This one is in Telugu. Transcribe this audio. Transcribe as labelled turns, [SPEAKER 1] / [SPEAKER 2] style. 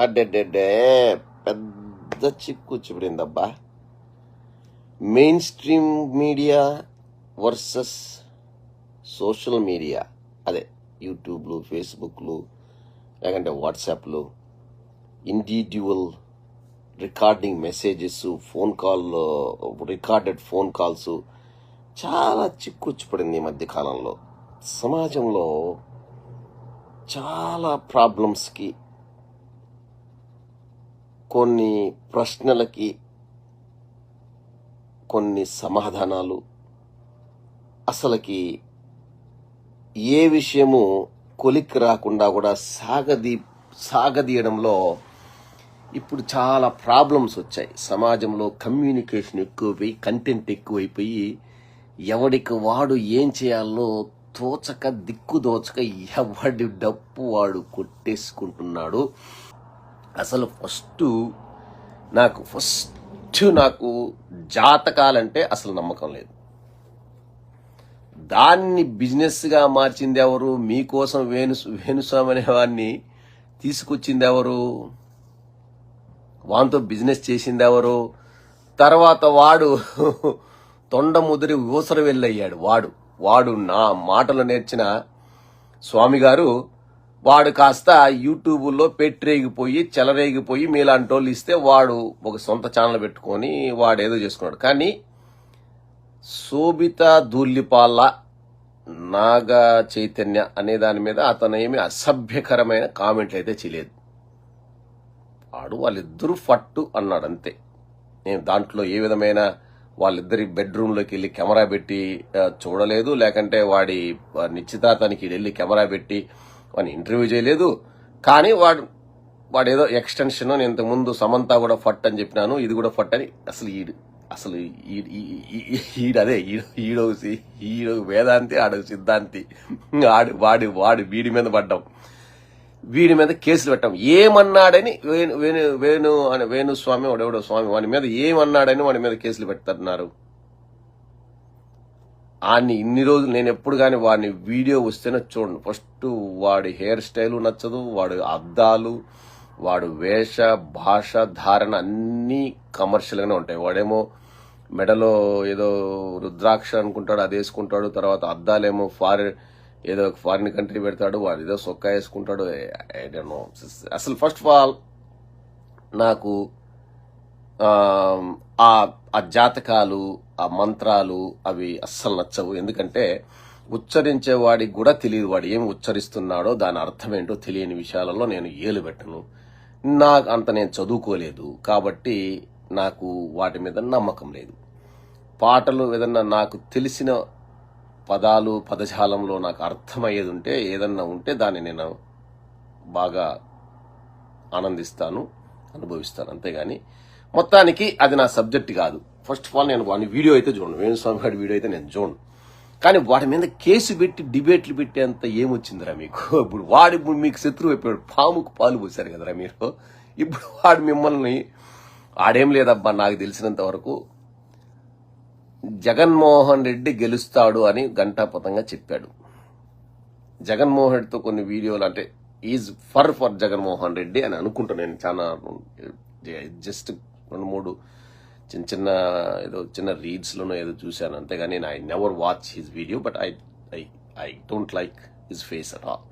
[SPEAKER 1] అడ్డెడ్డెడ్డే పెద్ద చిక్కు చూపడిందబ్బా mainstream media versus social media అదే యూట్యూబ్లు ఫేస్బుక్లు లేకంటే వాట్సాప్లు individual recording messages phone call recorded phone calls చాలా చిక్కుచ్చిపడింది ఈ మధ్యకాలంలో సమాజంలో చాలా ప్రాబ్లమ్స్కి కొన్ని ప్రశ్నలకి కొన్ని సమాధానాలు. అసలుకి ఏ విషయము కొలిక్కి రాకుండా కూడా సాగదీ సాగదీయడంలో ఇప్పుడు చాలా ప్రాబ్లమ్స్ వచ్చాయి. సమాజంలో కమ్యూనికేషన్ ఎక్కువైపోయి కంటెంట్ ఎక్కువైపోయి ఎవడికి వాడు ఏం చేయాలో తోచక దిక్కు దోచక ఎవడి డప్పు వాడు కొట్టేసుకుంటున్నాడు. అసలు ఫస్ట్ నాకు ఫస్ట్ నాకు జాతకాలంటే అసలు నమ్మకం లేదు. దాన్ని బిజినెస్గా మార్చింది ఎవరు మీకోసం వేణు వేణుస్వామి అనేవాడిని తీసుకొచ్చింది ఎవరు వాంతో బిజినెస్ చేసింది ఎవరు తర్వాత వాడు తొండ ముదిరి ఊసర వెళ్ళయ్యాడు వాడు వాడు నా మాటలు నేర్చిన స్వామి గారు వాడు కాస్త యూట్యూబ్లో పెట్టరేగిపోయి చెలరేగిపోయి మీలాంటి వాళ్ళు ఇస్తే వాడు ఒక సొంత ఛానల్ పెట్టుకొని వాడు ఏదో చేసుకున్నాడు. కానీ శోభిత దూల్లిపాల నాగ చైతన్య అనే దాని మీద అతను ఏమి అసభ్యకరమైన కామెంట్లు అయితే చేయలేదు. వాడు వాళ్ళిద్దరూ ఫట్టు అన్నాడు అంతే. నేను దాంట్లో ఏ విధమైన వాళ్ళిద్దరి బెడ్రూమ్లోకి వెళ్ళి కెమెరా పెట్టి చూడలేదు. లేకంటే వాడి నిశ్చితార్థానికి వెళ్ళి కెమెరా పెట్టి వాడిని ఇంటర్వ్యూ చేయలేదు. కానీ వాడు వాడు ఏదో ఎక్స్టెన్షన్ నేను ఇంతకుముందు సమంత కూడా ఫట్ అని చెప్పినాను ఇది కూడా ఫట్ అని అసలు ఈడు అసలు ఈ- ఈడు అదే ఈడు ఈడో ఈడో వేదాంతి ఆడు సిద్ధాంతి. ఆడు వాడి వాడి వీడి మీద పడ్డాం. వీడి మీద కేసులు పెట్టాం. ఏమన్నాడని వేణు వేణు వేణు అని వేణుస్వామి వాడెవడో స్వామి వాడి మీద ఏమన్నాడని వాడి మీద కేసులు పెడుతున్నారు. ఆడిని ఇన్ని రోజులు నేను ఎప్పుడు కానీ వాడిని వీడియో వస్తేనే చూడండి. ఫస్ట్ వాడి హెయిర్ స్టైలు నచ్చదు వాడి అద్దాలు వాడు వేష భాష ధారణ అన్నీ కమర్షియల్గానే ఉంటాయి. వాడేమో మెడలో ఏదో రుద్రాక్ష అనుకుంటాడు అది వేసుకుంటాడు తర్వాత అద్దాలేమో ఫారిన్ ఏదో ఫారిన్ కంట్రీ పెడతాడు వాడు ఏదో సొక్కా వేసుకుంటాడు. ఐ డోంట్ నో అసలు ఫస్ట్ ఆఫ్ ఆల్ నాకు ఆ ఆ జాతకాలు ఆ మంత్రాలు అవి అస్సలు నచ్చవు. ఎందుకంటే ఉచ్చరించేవాడికి కూడా తెలియదు వాడు ఏమి ఉచ్చరిస్తున్నాడో దాని అర్థం ఏంటో తెలియని విషయాలలో నేను ఏలు పెట్టను నాకు అంత నేను చదువుకోలేదు కాబట్టి నాకు వాటి మీద నమ్మకం లేదు. పాటలు ఏదన్నా నాకు తెలిసిన పదాలు పదజాలంలో నాకు అర్థమయ్యేది ఉంటే ఏదన్నా ఉంటే దాన్ని నేను బాగా ఆనందిస్తాను అనుభవిస్తాను. అంతేగాని మొత్తానికి అది నా సబ్జెక్ట్ కాదు. ఫస్ట్ ఆఫ్ ఆల్ నేను వాడిని వీడియో అయితే చూడను. వేణుస్వామి గారి వీడియో అయితే నేను చూడను. కానీ వాడి మీద కేసు పెట్టి డిబేట్లు పెట్టేంత ఏమొచ్చిందిరా మీకు? ఇప్పుడు వాడి ఇప్పుడు మీకు శత్రువు అయిపోయాడు. పాముకు పాలు పోసారు కదరా మీరు? ఇప్పుడు వాడు మిమ్మల్ని ఆడేం లేదబ్బా నాకు తెలిసినంత వరకు జగన్మోహన్ రెడ్డి గెలుస్తాడు అని గంటాపతంగా చెప్పాడు. జగన్మోహన్ రెడ్డితో కొన్ని వీడియోలు అంటే is for for Jaganmohan Reddy అని అనుకుంటున్నాను నేను చాలా జస్ట్ రెండు మూడు చిన్న చిన్న ఏదో చిన్న రీడ్స్లోనో ఏదో చూశాను. అంతేగాని I never watch his video but I I I don't like his face at all